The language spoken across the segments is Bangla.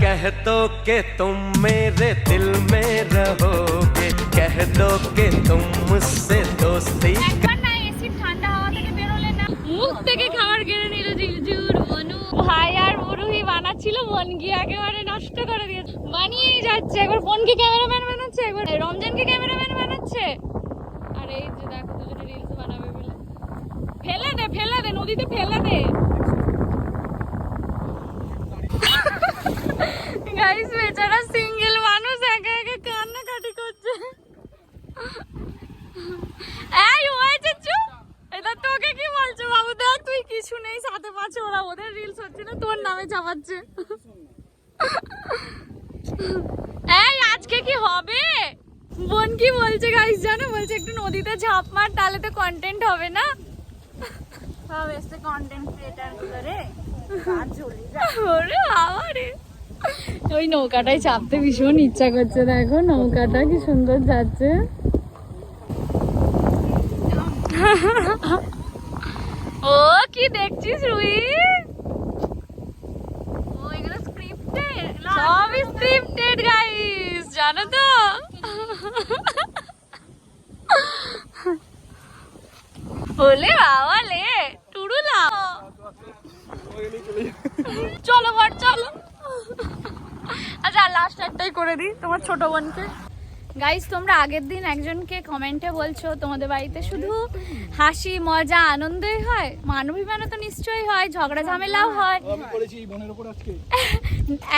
कह दो कि तुम मेरे दिल में रहोगे कह दो कि तुम मुझसे दोस्ती একবার না এসি ঠান্ডা হাওয়া থেকে বেরোলে না মুখ থেকে খাবার কেড়ে নিল জিলজুর মনু ভাই আর মুরুহি বানাচ্ছিল মন গিয়ে একেবারে নষ্ট করে দিয়েছে বানিয়েই যাচ্ছে একবার বোনকে ক্যামেরাম্যান বানাচ্ছে একবার রমজানকে ক্যামেরাম্যান বানাচ্ছে আর এই যে দেখো দুজনে রিলস বানাবে বলে ফেলে দে ফেলে দে নদীতে ফেলে দে গাইস বেচারা সিঙ্গেল মানুষ একা একা কান্নাকাটি করছে। এই হয়েছে চুপ। এটা তোকে কি বলছো বাবু? দেখ তুই কিছু নেই সাথে পাচ্ছে ওরা। ওদের রিলস হচ্ছে না তোর নামে চাপাচ্ছে। এই আজকে কি হবে? বোন কি বলছে গাইস জানো? বলছে একটু নদীতে ঝাঁপ মার তাহলে তো কন্টেন্ট হবে না। সব এসে কন্টেন্ট ক্রিয়েটারগুলো রে। কাজ চলে ওরে বাবা রে ওই নৌকাটায় চাপতে ভীষণ ইচ্ছা করছে দেখো নৌকাটা কি সুন্দর যাচ্ছে। ও কি দেখছিস রুই ও এগুলো স্ক্রিপ্টেড সব স্ক্রিপ্টেড গাইস জানো তো? বাবা লে টুরুলা চলো বট চলো। আচ্ছা লাস্ট একটাই করে দিই তোমার ছোট বোনকে। গাইস তোমরা আগের দিন একজনকে কমেন্টে বলছো তোমাদের বাড়িতে শুধু হাসি মজা আনন্দই হয়? মানবিমানও তো নিশ্চয়ই হয় ঝগড়া ঝামেলাও হয় আজকে।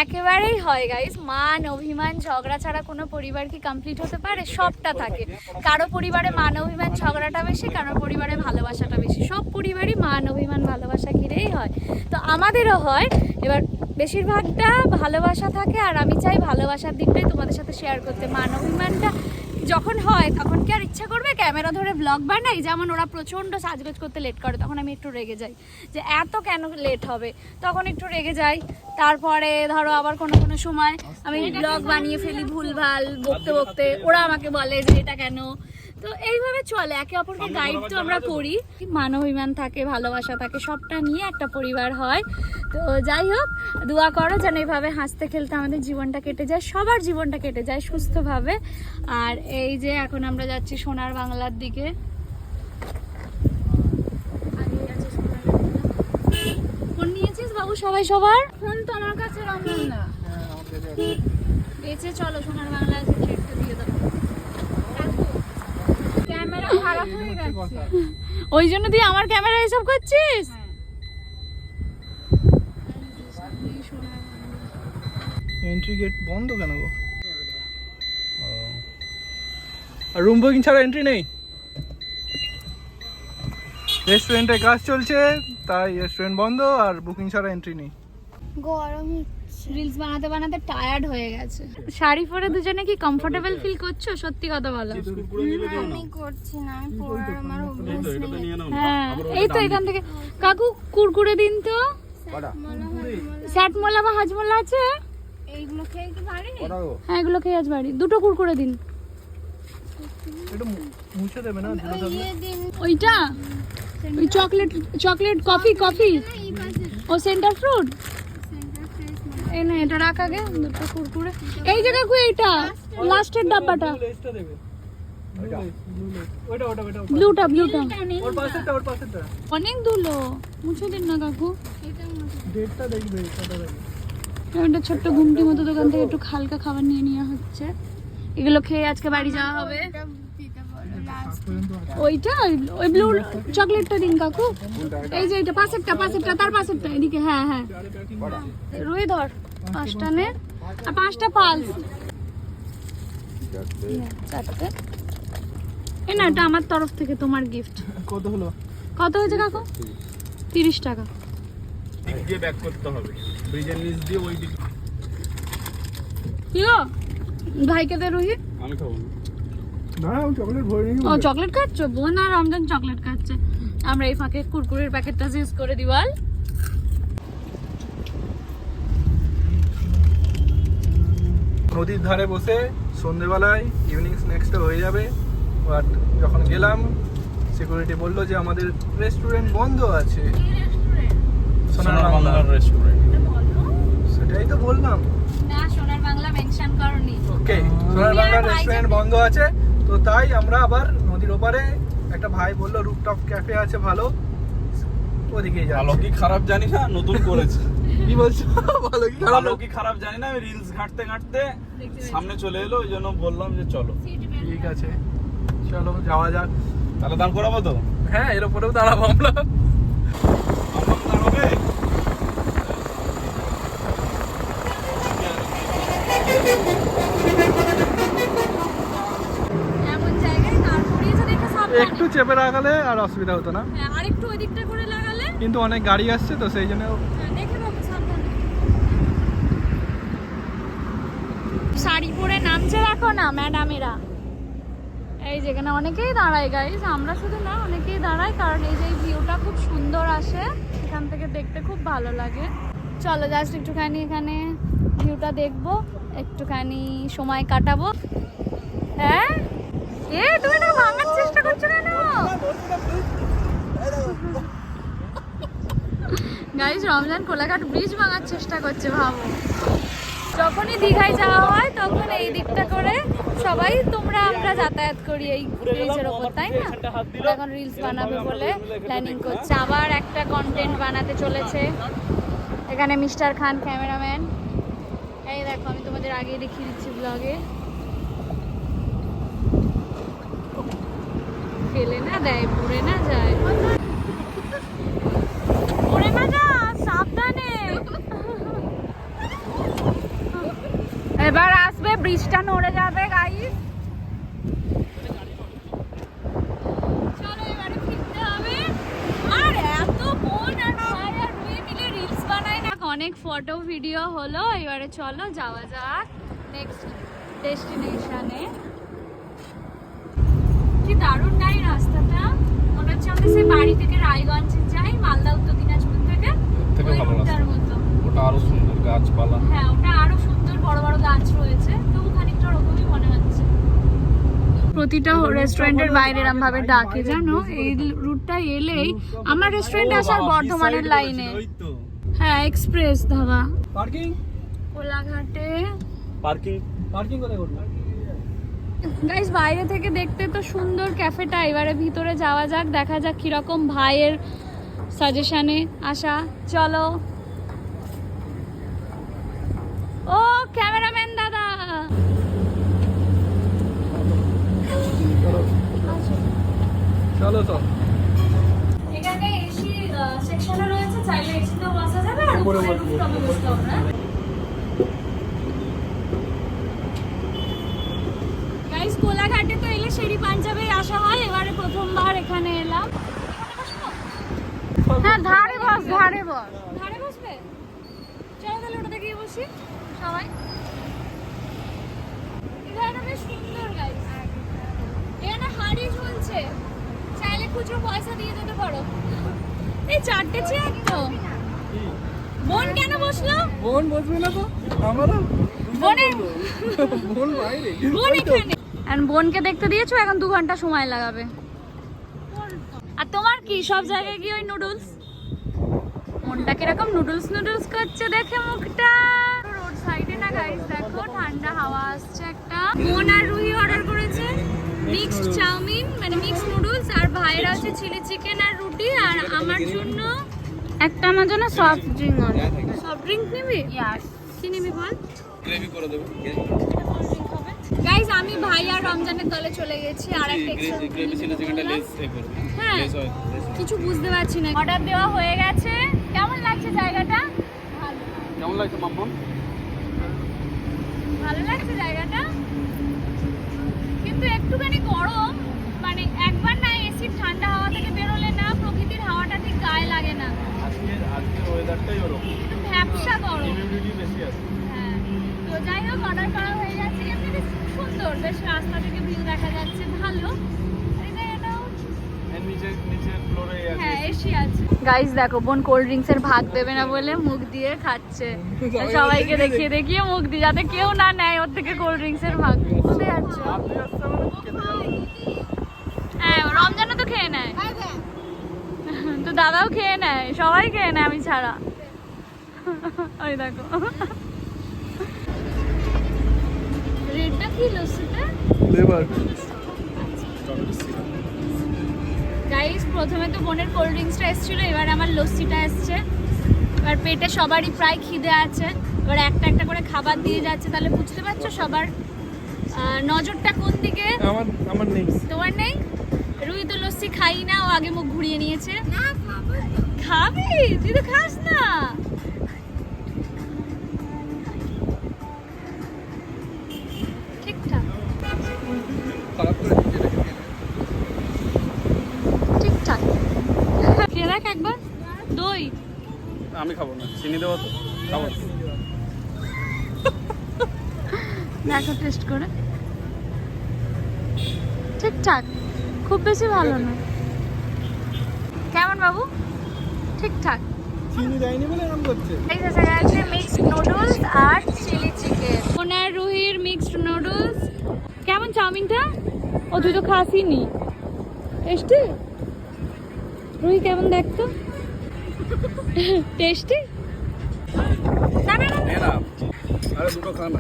একেবারেই হয় গাইস মান অভিমান ঝগড়া ছাড়া কোনো পরিবার কি কমপ্লিট হতে পারে? সবটা থাকে। কারও পরিবারে মান অভিমান ঝগড়াটা বেশি কারও পরিবারে ভালোবাসাটা বেশি। সব পরিবারই মান অভিমান ভালোবাসা ঘিরেই হয়। তো আমাদেরও হয়। এবার বেশিরভাগটা ভালোবাসা থাকে আর আমি চাই ভালোবাসার দিকটাই তোমাদের সাথে শেয়ার করতে। মান অভিমানটা যখন হয়, তখন কি আর ইচ্ছা করবে? ক্যামেরা ধরে ব্লগ বানাই? যেমন ওরা প্রচণ্ড সাজগোজ করতে লেট করে, তখন আমি একটু রেগে যাই। যে এত কেন লেট হবে? তখন একটু রেগে যাই। তারপরে ধরো আবার কোনো কোনো সময় আমি ব্লগ বানিয়ে ফেলি ভুলভাল, বকতে বকতে। ওরা আমাকে বলে যে এটা কেন তো এইভাবে চলে একে অপরকে গাইড তো আমরা করি। মান অভিমান থাকে ভালোবাসা থাকে সবটা নিয়ে একটা পরিবার হয়। তো যাই হোক দোয়া করো যেন এইভাবে হাসতে খেলতে আমাদের জীবনটা কেটে যায় সবার জীবনটা কেটে যায় সুস্থভাবে। আর এই যে এখন আমরা যাচ্ছি সোনার বাংলার দিকে। নিয়েছিস বাবু সবাই সবার? ফোন তো আমার কাছে রমন না। বেঁচে চলো সোনার বাংলা দিয়ে দাও ক্যামেরা খারাপ হয়ে গেছে ওই জন্য তুই আমার ক্যামেরা এসব করছিস? এন্ট্রি গেট বন্ধ কেন গো? আর রুম বুকিং ছাড়া এন্ট্রি নেই? রেস্টুরেন্টে কাজ চলছে তাই রেস্টুরেন্ট বন্ধ আর বুকিং ছাড়া এন্ট্রি নেই। গরম রিলস বানাতে বানাতে টায়ার্ড হয়ে গেছে। শাড়ি পরে দুজনে কি কমফোর্টেবল ফিল করছ? সত্যি কথা বলো। আমি করছি না আমি পড়ার আমার অভ্যাস নেই। হ্যাঁ এই তো এখান থেকে। কাকু কুরকুরে দিন তো। স্যাট মোলা বা হাজমোলা আছে? এইগুলো খেয়ে কি পারি হ্যাঁ এগুলো খেয়ে আজ বাড়ি। দুটো কুরকুরে দিন। মুছে দেবে না? ধুলো থাকলে ইয়ে ওইটা? ওই চকলেট চকলেট কফি কফি। ও সেন্টার ফ্রুট? এই না এটা রাখা গে দুটো কুরকুরে। এই যে কাকু এইটা লাস্টের ডাব্বাটা। ব্লুটা ব্লুটা। ওর পাশেরটা ওর পাশেরটা। অনেক ধুলো। মুছে দিন না কাকু। এটা ডেটটা দেখবে কটা দেখবে। একটা ছোট্ট ঘুমটি মতো দোকান থেকে একটু হালকা খাবার নিয়ে নেওয়া হচ্ছে। এগুলো খেয়ে আজকে বাড়ি যাওয়া হবে। ওইটা? ওই ব্লু চকলেটটা দিন কাকু। এই যে এটা পাশেরটা পাশেরটা তার পাশেরটা এদিকে হ্যাঁ হ্যাঁ। রুই ধর। পাঁচটা নে। আর পাঁচটা পালস। চারটে। এই না এটা আমার তরফ থেকে তোমার গিফট কত হলো? কত হয়েছে কাকু? তিরিশ টাকা। দিক দিয়ে ব্যাক করতে হবে। ব্রিজের নিচ দিয়ে ওই দিক কি গো ভাইকে দে রুহি। আমি খাব না। না চকলেট ভরে নিয়ে ও চকলেট খাচ্ছো? বোন আর রমজান চকলেট খাচ্ছে। আমরা এই ফাঁকে কুরকুরের প্যাকেটটা ইউজ করে দিবাল নদীর ধারে বসে সন্ধেবেলায় ইভিনিং স্ন্যাক্সটা হয়ে যাবে। বাট যখন গেলাম সিকিউরিটি বলল যে আমাদের রেস্টুরেন্ট বন্ধ আছে। সোনার বাংলা। রেস্টুরেন্ট সেটাই তো বললাম। না সোনার বাংলা মেনশন করনি। ওকে সোনার বাংলা রেস্টুরেন্ট বন্ধ আছে। তো তাই আমরা আবার নদীর ওপারে একটা ভাই বলল রুপটপ ক্যাফে আছে ভালো। ওদিকেই ভালো যাব কি খারাপ জানি না নতুন করেছে। কি বলছো? ভালো কি খারাপ কি খারাপ জানি না আমি রিলস ঘাঁটতে ঘাঁটতে সামনে চলে এলো ওই জন্য বললাম যে চলো। ঠিক আছে চলো যাওয়া যাক। তাহলে দাঁড় করাবো তো? হ্যাঁ এর উপরেও দাঁড়াবো আমরা। দাঁড়াবে একটু চেপে রাখালে আর অসুবিধা হতো না। হ্যাঁ আরেকটু ওই দিকটা করে লাগালে। কিন্তু অনেক গাড়ি আসছে তো সেই জন্য হ্যাঁ, দেখে বাবু সাবধানে শাড়ি পরে নামছে দেখো না, ম্যাডামেরা। এই যেখানে অনেকেই দাঁড়ায় গাইস আমরা শুধু না, অনেকেই দাঁড়ায়, কারণ এই যে ভিউটা খুব সুন্দর আসে। এখান থেকে দেখতে খুব ভালো লাগে। চলো জাস্ট একটুখানি এখানে ভিউটা দেখব, একটুখানি সময় কাটাবো। হ্যাঁ? এ, তুমি না ভাঙার চেষ্টা করছ কেন? গাইস রমজান কোলাঘাট ব্রিজ ভাঙার চেষ্টা করছে, ভাবো। যখনই দীঘায় যাওয়া হয় তখন এই দিকটা করে সবাই তোমরা আমরা যাতায়াত করি এই ব্রিজের ওপর তাই না? এখন রিলস বানাবে বলে প্ল্যানিং করছে। আবার একটা কন্টেন্ট বানাতে চলেছে। এখানে মিস্টার খান ক্যামেরাম্যান। এই দেখো আমি তোমাদের আগে দেখিয়ে দিচ্ছি ব্লগে ফেলে না দেয় পড়ে না যায়। পড়ে না যা সাবধানে। এবার আসবে ব্রিজটা নড়ে যাবে গাইস অনেক ফটো ভিডিও হলো এবারে চলো যাওয়া যাক নেক্সট ডেস্টিনেশনে কি দারুণ নাই রাস্তাটা? মনে হচ্ছে আমরা সেই বাড়ি থেকে রায়গঞ্জে যাই মালদা উত্তর দিনাজপুর থেকে থেকে ওই রুটটার মতো। ওটা আরও সুন্দর গাছপালা। হ্যাঁ ওটা আরও সুন্দর বড় বড় গাছ রয়েছে তবু খানিকটা ওরকমই মনে হচ্ছে। প্রতিটা রেস্টুরেন্টের বাইরে এরম ভাবে ডাকে জানো? এই রুটটা এলেই আমার রেস্টুরেন্টে আসার বর্ধমানের লাইনে হ্যাঁ এক্সপ্রেস ধাবা। পার্কিং কোলাঘাটে। পার্কিং পার্কিং কোথায় করব? গাইস বাইরে থেকে দেখতে তো সুন্দর ক্যাফেটা এবারে ভিতরে যাওয়া যাক দেখা যাক কীরকম ভাইয়ের সাজেশনে আসা। চলো ও ক্যামেরাম্যান দাদা। চলো তো এখানে এসি সেকশনে রয়েছে চাইলে এসিতেও বসা যাবে আর উপরে উপরে রুফটপে বসতে হবে না গাইস কোলাঘাটে তো এলে সিঁড়ি পাঞ্জাবে আসা হয় এবারে প্রথমবার এখানে এলাম। হ্যাঁ ধারে বস। ধারে বস। ধারে বসবে? চলো তাহলে ওটাতে গিয়ে বসি। সবাই এই জায়গাটা বেশ সুন্দর গাইস এখানে হাড়ি ঝুলছে। চাইলে খুচরো পয়সা দিয়ে যেতে পারো। এই চারটে চেয়ার তো। বোন কেন বসল? বোন বসবে না তো। আমারও। বোনের বোন বাইরে। বোন এখানে। আর বোনকে দেখতে দিয়েছ? এখন দু ঘণ্টা সময় লাগাবে। আর তোমার কি? সব জায়গায় গিয়ে ওই নুডলস মনটা কীরকম? নুডলস নুডলস করছে দেখে মুখটা। গাইস দেখো ঠান্ডা হাওয়া আসছে একটা। বোন আর রুহি অর্ডার করেছে মিক্সড চাউমিন মানে মিক্সড নুডলস আর ভাইয়ের আছে চিলি চিকেন আর রুটি আর আমার জন্য একটা আমার জন্য সফট ড্রিঙ্ক সফট ড্রিঙ্ক নিবি? কি নিবি বল? গ্রেভি করে দেবো গাইজ আমি ভাই আর রমজানের দলে চলে গেছি আর একটা গ্রেভি চিলি চিকেনটা লেস হ্যাঁ। হয় কিছু বুঝতে পারছি না। অর্ডার দেওয়া হয়ে গেছে। কেমন লাগছে জায়গাটা? ভালো কেমন লাগছে মাম্মা ভালো লাগছে জায়গাটা। কিন্তু একটুখানি গরম মানে একবার না এসির ঠান্ডা হাওয়া থেকে বেরোলে না প্রকৃতির হাওয়াটা ঠিক গায়ে লাগে না। আজকে আজকে ওয়েদারটাই ওরকম। একটু ভ্যাপসা গরম। হিউমিডিটি বেশি আছে। হ্যাঁ তো যাই হোক অর্ডার করা হয়ে যাচ্ছে এমনি সুন্দর। বেশ রাস্তা থেকে ভিউ দেখা যাচ্ছে ভালো। গাইস দেখো বোন কোল্ড ড্রিঙ্কস এর ভাগ দেবে না বলে মুখ দিয়ে খাচ্ছে। সবাইকে দেখিয়ে দেখিয়ে মুখ দিয়ে যাতে কেউ না নেয় ওর থেকে কোল্ড ড্রিঙ্কস এর ভাগ কোথায় যাচ্ছ। হ্যাঁ রমজানও তো খেয়ে নেয়। তো দাদাও খেয়ে নেয় সবাই খেয়ে নেয় আমি ছাড়া। ওই দেখো। রেডটা কি লস্যিটা ফ্লেভার গাইস প্রথমে তো বোনের কোল্ড ড্রিঙ্কসটা এসেছিল এবার আমার লস্যিটা এসছে। এবার পেটে সবারই প্রায় খিদে আছে। এবার একটা একটা করে খাবার দিয়ে যাচ্ছে। তাহলে বুঝতে পারছ সবার নজরটা কোন দিকে? আমার আমার নেই। তোমার নেই? রুই তো লস্যি খাই না ও আগে মুখ ঘুরিয়ে নিয়েছে। খাবি? তুই তো খাস না। আমি খাব না চিনি দেবো তো খাব দেখো টেস্ট করে। ঠিকঠাক খুব বেশি ভালো না। কেমন বাবু? ঠিকঠাক। চিনি দেয়নি বলে এরকম করছে। এই যে দেখা যাচ্ছে মিক্সড নুডলস আর চিলি চিকেন ওনার রুহির মিক্সড নুডলস কেমন চাউমিনটা? ও তুই তো খাসি নি টেস্টি রুহি কেমন দেখতো? টেস্টি না না না না। আরে দুটো খা না।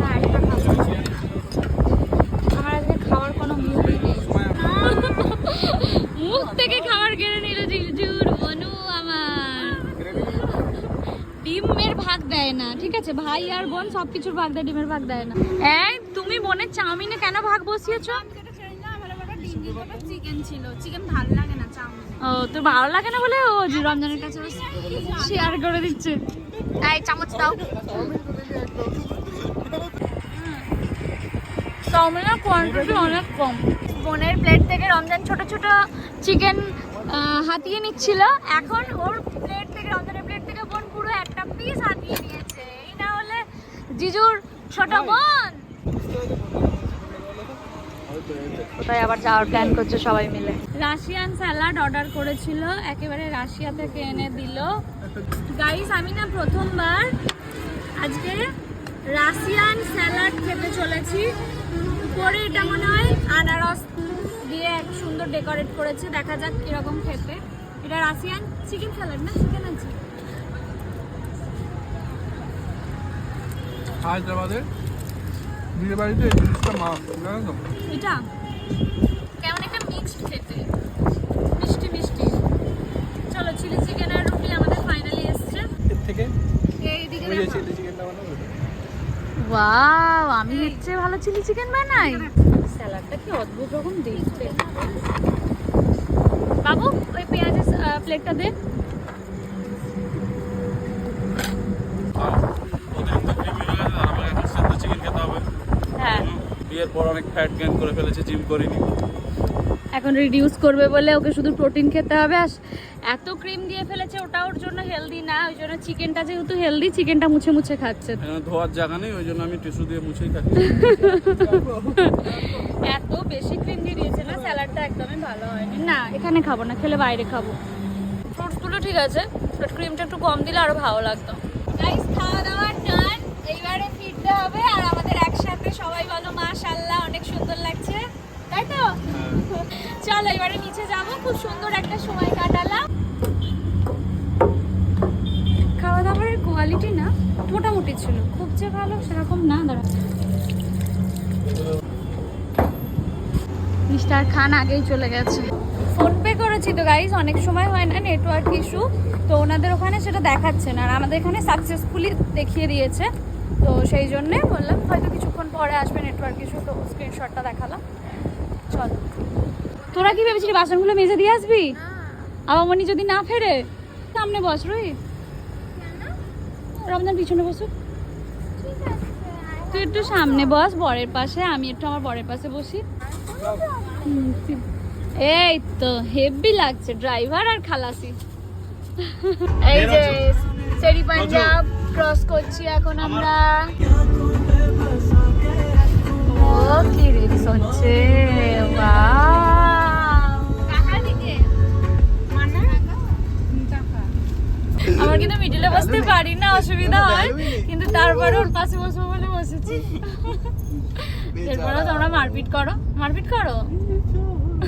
না, একটা খাব। আমার আজকে খাওয়ার কোনো নেই। মুখ থেকে খাবার কেড়ে নিল জিলজুর বনু আমার। ডিমের ভাগ দেয় না ঠিক আছে? ভাই আর বোন সব কিছুর ভাগ দেয় ডিমের ভাগ দেয় না। এই তুমি বোনের চাউমিনে কেন ভাগ বসিয়েছো? চিকেন ছিল। চিকেন ভালো লাগে না চাউমিন ও তোর ভালো লাগে না বলে? ও রমজানের কাছে শেয়ার করে দিচ্ছে। এই চামচ দাও। চাউমিনের কোয়ান্টিটি অনেক কম। বোনের প্লেট থেকে রমজান ছোট ছোট চিকেন হাতিয়ে নিচ্ছিল। এখন ওর প্লেট থেকে রমজানের প্লেট থেকে বোন পুরো একটা পিস হাতিয়ে নিয়েছে। এই না হলে জিজুর ছোট বোন। কোথায় আবার যাওয়ার প্ল্যান করছে সবাই মিলে। রাশিয়ান স্যালাড অর্ডার করেছিল একেবারে রাশিয়া থেকে এনে দিল। গাইস আমি না প্রথমবার আজকে রাশিয়ান স্যালাড খেতে চলেছি। উপরে এটা মনে হয় আনারস দিয়ে এক সুন্দর ডেকোরেট করেছে। দেখা যাক কীরকম খেতে। এটা রাশিয়ান চিকেন স্যালাড না? চিকেন আছে। হায়দ্রাবাদের। বিয়ে বাড়িতে এই জিনিসটা মাছ জানো তো? এটা? কেমন একটা মিক্সড খেতে। মিষ্টি মিষ্টি। চলো চিলি চিকেন আর রুটি আমাদের ফাইনালি এসছে। এর থেকে? এইদিকে দেখো। চিলি চিকেনটা বানাবো ওয়াও আমি চেয়ে ভালো চিলি চিকেন বানাই। স্যালাডটা কি অদ্ভুত রকম দেখতে। বাবু ওই পেঁয়াজের প্লেটটা দে অতিরিক্ত ক্রিমি হয়ে গেছে আর আমাকে এখন সেদ্ধ চিকেন খেতে হবে হ্যাঁ বিয়ের পর অনেক ফ্যাট গেইন করে ফেলেছে জিম করিনি। এখন রিডিউস করবে বলে ওকে শুধু প্রোটিন খেতে হবে আর এত ক্রিম দিয়ে ফেলেছে ওটা ওর জন্য হেলদি না ওই জন্য চিকেনটা যেহেতু হেলদি চিকেনটা মুছে মুছে খাচ্ছে। ধোয়ার জায়গা নেই ওই জন্য আমি টিস্যু দিয়ে মুছেই খাচ্ছি। এত বেশি ক্রিম দিয়ে দিয়েছে না স্যালাডটা একদমই ভালো হয়নি। না এখানে খাব না খেলে বাইরে খাব। ফ্রুটসগুলো ঠিক আছে বাট ক্রিমটা একটু কম দিলে আরও ভালো লাগতো। গাইস খাওয়া দাওয়া ডান এইবারে ফিরতে হবে আর আমাদের একসাথে সবাই বলো, মাশাআল্লাহ, অনেক সুন্দর লাগছে। তাই তো? চলো, এবারে নিচে যাব। খুব সুন্দর একটা সময় কাটালাম। খাওয়া দাওয়ার কোয়ালিটি না, মোটামুটি ছিল। খুব যে ভালো, সেরকম না, দাঁড়া। মিস্টার খান আগেই চলে গেছে। ফোন পে করেছি তো গাইজ অনেক সময় হয় না নেটওয়ার্ক ইস্যু তো ওনাদের ওখানে সেটা দেখাচ্ছে না, আর আমাদের এখানে সাকসেসফুলি দেখিয়ে দিয়েছে। তো সেই জন্যে বললাম হয়তো কিছুক্ষণ পরে আসবে নেটওয়ার্ক ইস্যু তো স্ক্রিনশটটা দেখালাম। চল। তোরা কি ভেবেছিলি বাসনগুলো মেজে দিয়ে আসবি? আবামনি যদি না ফেরে সামনে বস রুই। রমজান পিছনে বসুক তুই একটু সামনে বস বরের পাশে আমি একটু আমার বরের পাশে বসি। এই তো হেভি লাগছে ড্রাইভার আর খালাসি। এই যে সেরি পাঞ্জাব। ক্রস করছি এখন আমরা ও কি রিলস হচ্ছে? আমার কিন্তু মিডিলে বসতে পারি না অসুবিধা হয়। কিন্তু তারপরে ওর পাশে বসবো বলে এরপরে তোমরা মারপিট করো। মারপিট করো?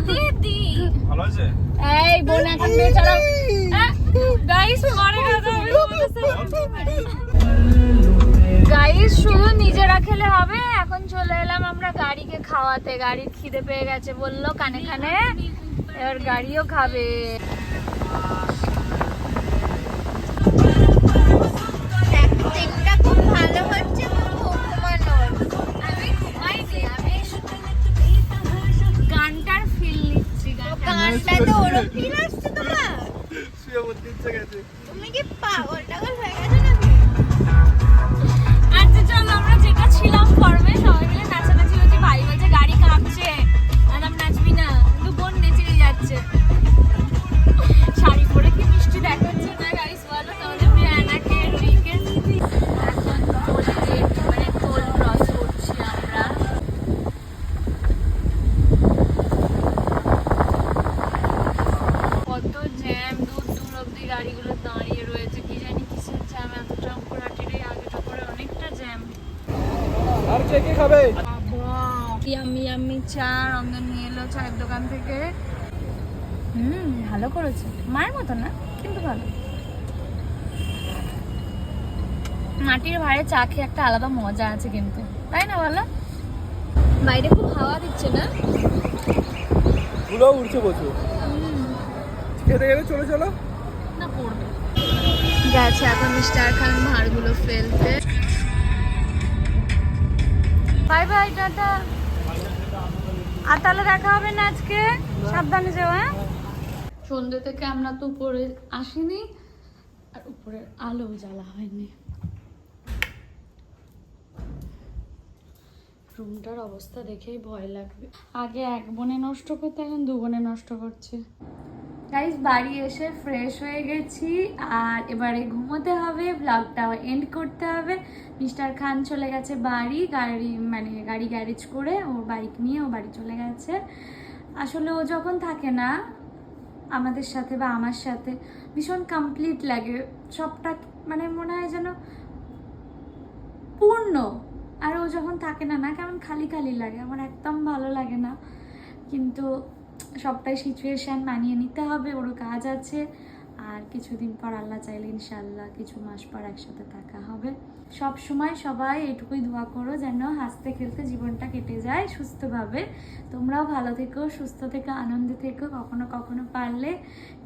দিদি। ভালো আছে এই বোন এখন বেচারা গাইস কথা গাইস শুধু নিজেরা খেলে হবে। এখন চলে এলাম আমরা গাড়িকে খাওয়াতে। গাড়ির খিদে পেয়ে গেছে বলল কানে কানে। এবার গাড়িও খাবে। গানটা গানটা তো ওরম ফিল আসছে তোমার শুয়ে পড়তে ইচ্ছে গেছে তুমি কি পাগল টাগল হয়ে গেছো নাকি আচ্ছা চলো আমরা গাড়িগুলো দাঁড়িয়ে রয়েছে কি জানি কিসের জ্যাম এত চম্পরাটির এই আগেটা করে অনেকটা জ্যাম আর কে কে খাবে? চা নিয়ে এলো চায়ের দোকান থেকে। হুম ভালো করেছে। মায়ের মতো না কিন্তু ভালো। মাটির ভাড়ে চা খেয়ে একটা আলাদা মজা আছে কিন্তু। তাই না বলো? বাইরে খুব হাওয়া দিচ্ছে না? ধুলো উঠছে প্রচুর। খেতে গেলে চলে চলো। না পড়বে? গেছে এখন মিস্টার খান ভাঁড়গুলো ফেলতে। Bye bye tata. আর তাহলে দেখা হবে না আজকে? সাবধানে যাও হ্যাঁ? সন্ধ্যে থেকে আমরা তো উপরে আসিনি আর উপরের আলো জ্বালা হয়নি। রুমটার অবস্থা দেখেই ভয় লাগবে। আগে এক বনে নষ্ট করতে, এখন দু বনে নষ্ট করছে। গাইস বাড়ি এসে ফ্রেশ হয়ে গেছি, আর এবারে ঘুমোতে হবে ব্লগটা এন্ড করতে হবে। মিস্টার খান চলে গেছে বাড়ি, গাড়ি মানে গাড়ি গ্যারেজ করে ও বাইক নিয়ে ও বাড়ি চলে গেছে। আসলে ও যখন থাকে না, আমাদের সাথে বা আমার সাথে, ভীষণ কমপ্লিট লাগে। সবটা মানে মনে হয় যেন পূর্ণ। আর ও যখন থাকে না না কেমন খালি খালি লাগে, আমার একদম ভালো লাগে না। কিন্তু সবটাই সিচুয়েশান মানিয়ে নিতে হবে, ওরও কাজ আছে। আর কিছুদিন পর আল্লাহ চাইলে ইনশাল্লাহ কিছু মাস পর একসাথে থাকা হবে। সব সময় সবাই এটুকুই দোয়া করো যেন হাসতে খেলতে জীবনটা কেটে যায় সুস্থভাবে। তোমরাও ভালো থেকো, সুস্থ থেকো, আনন্দে থেকো। কখনো কখনো পারলে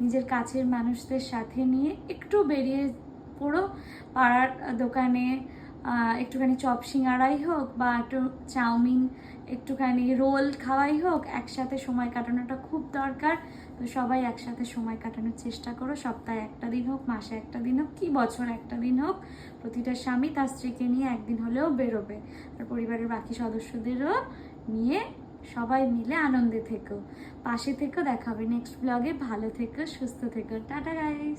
নিজের কাছের মানুষদের সাথে নিয়ে একটু বেরিয়ে পড়ো পাড়ার দোকানে একটুখানি চপ সিঙ্গারাই হোক বা একটু চাউমিন, একটুখানি রোল খাওয়াই হোক, একসাথে সময় কাটানোটা খুব দরকার। তো সবাই একসাথে সময় কাটানোর চেষ্টা করো। সপ্তাহে একটা দিন হোক, মাসে একটা দিন হোক, কি বছর একটা দিন হোক, প্রতিটা স্বামী তার স্ত্রীকে নিয়ে একদিন হলেও বেরোবে। আর পরিবারের বাকি সদস্যদেরও নিয়ে সবাই মিলে আনন্দে থেকো। পাশে থেকো, দেখা হবে নেক্সট ব্লগে ভালো থেকো, সুস্থ থেকো। Tata guys